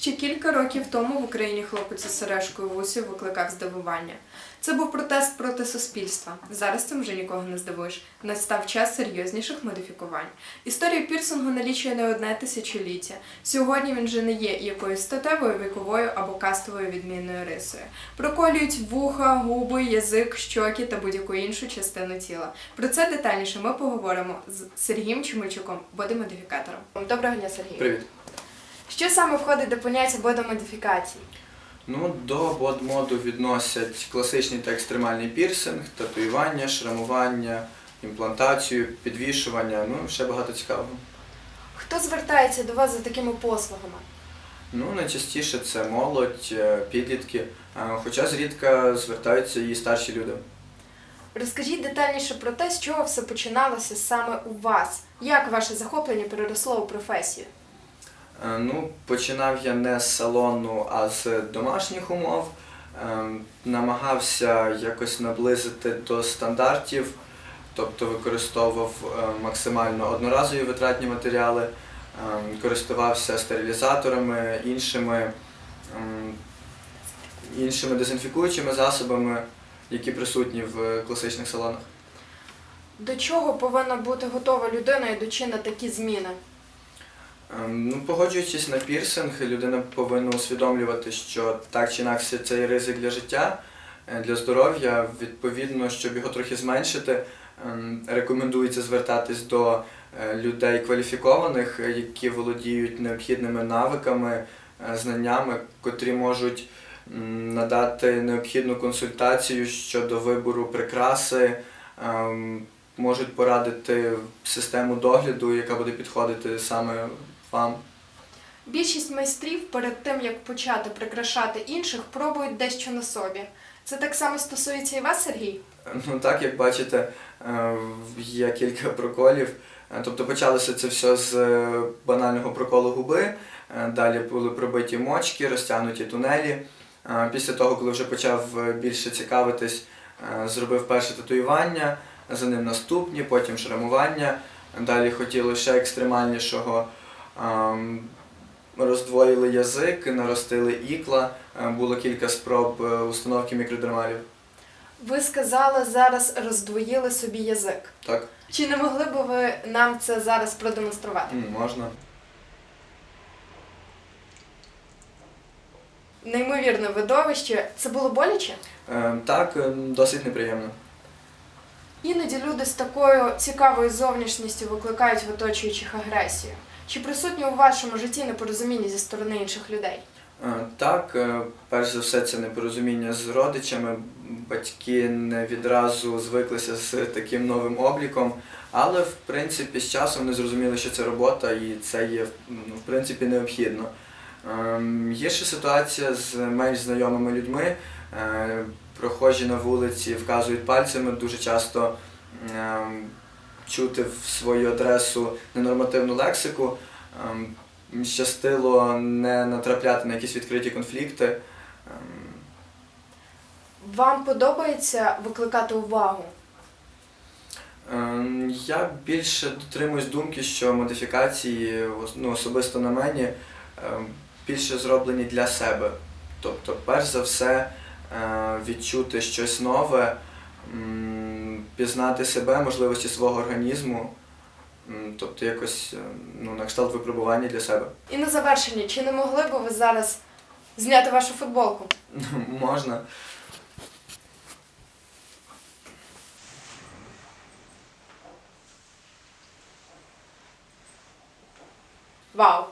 Ще кілька років тому в Україні хлопець із сережкою вусів викликав здивування. Це був протест проти суспільства. Зараз цим вже нікого не здивуєш. Настав час серйозніших модифікувань. Історія пірсингу налічує не одне тисячоліття. Сьогодні він вже не є якоюсь статевою, віковою або кастовою відмінною рисою. Проколюють вуха, губи, язик, щоки та будь-яку іншу частину тіла. Про це детальніше ми поговоримо з Сергієм Чумачуком, бодимодифікатором. Доброго дня, Сергій. Привіт. Що саме входить до поняття бодомодифікації? Ну, до бодмоду відносять класичний та екстремальний пірсинг, татуювання, шрамування, імплантацію, підвішування, ну ще багато цікавого. Хто звертається до вас за такими послугами? Ну, найчастіше це молодь, е, підлітки, хоча зрідка звертаються і старші люди. Розкажіть детальніше про те, з чого все починалося саме у вас. Як ваше захоплення переросло у професію? Е, Ну, починав я не з салону, а з домашніх умов. Ем, Намагався якось наблизити до стандартів, тобто використовував е, максимально одноразові витратні матеріали, користувався стерилізаторами, іншими, іншими дезінфікуючими засобами, які присутні в класичних салонах. До чого повинна бути готова людина, йдучи на такі зміни? Ем, Ну, погоджуючись на пірсинг, людина повинна усвідомлювати, що так чи інакше це є ризик для життя, е, для здоров'я. Відповідно, щоб його трохи зменшити, ем, рекомендується звертатись до е, людей кваліфікованих, е, які володіють необхідними навиками, знаннями, котрі можуть надати необхідну консультацію щодо вибору прикраси, ем, можуть порадити систему догляду, яка буде підходити саме вам. Більшість майстрів перед тим, як почати прикрашати інших, пробують дещо на собі. Це так само стосується і вас, Сергій? Ну так, як бачите, е, є кілька проколів. Е, Тобто почалося це все з е, банального проколу губи, далі були пробиті мочки, розтягнуті тунелі. Після того, коли вже почав більше цікавитись, зробив перше татуювання, за ним наступні, потім шрамування. Далі хотіли ще екстремальнішого. Ем, Роздвоїли язик, наростили ікла, е, було кілька спроб е, установки мікродермалів. Ви сказали зараз роздвоїли собі язик. Так, Чи не могли б ви нам це зараз продемонструвати? м, можна. Неймовірне видовище. Це було боляче? Е, Так, е, досить неприємно. Іноді люди з такою цікавою зовнішністю викликають в оточуючих агресію. Чи присутні у вашому житті непорозуміння зі сторони інших людей? Е, Так, е, перш за все, це непорозуміння з родичами. Батьки не відразу звиклися з таким новим обліком, але в принципі з часом не зрозуміли, що це робота і це є ну, в принципі необхідно. Ем, Є ще ситуація з менш знайомими людьми. Е, Прохожі на вулиці вказують пальцями дуже часто ем, чути в свою адресу ненормативну лексику. Ем, щастило не натрапляти на якісь відкриті конфлікти. Ем, Вам подобається викликати увагу? ем, Я більше дотримуюсь думки, що модифікації ну, особисто на мені більше зроблені для себе. Тобто, перш за все, е, відчути щось нове, пізнати себе, можливості свого організму, тобто якось е, ну, на кшталт випробування для себе. І на завершення, чи не могли б ви зараз зняти вашу футболку? Можна. Вау!